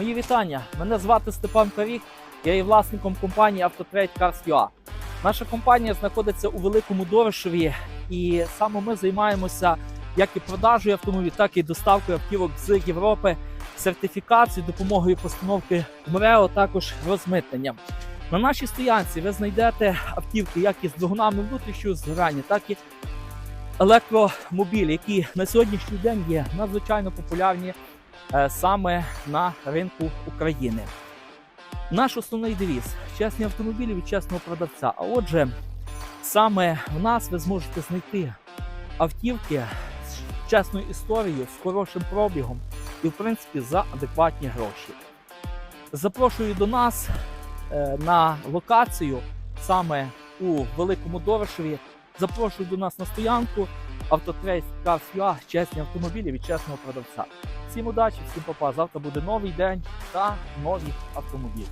Мої вітання. Мене звати Степан Карік. Я є власником компанії Автотрейд Cars.ua. Наша компанія знаходиться у Великому Дорошеві, і саме ми займаємося як і продажею автомобілів, так і доставкою автівок з Європи, сертифікацією, допомогою постановки МРЕО, також розмитненням. На нашій стоянці ви знайдете автівки як із двигунами внутрішнього згорання, так і електромобілі, які на сьогоднішній день є надзвичайно популярні саме на ринку України. Наш основний девіз чесні автомобілі від чесного продавця. А отже, саме в нас ви зможете знайти автівки з чесною історією, з хорошим пробігом і, в принципі, за адекватні гроші. Запрошую до нас е, на локацію саме у Великому Дорошеві. Запрошую до нас на стоянку Автотрейс Cars.ua, чесні автомобілі від чесного продавця. Всім удачі, всім папа. Завтра буде новий день та нові автомобілі.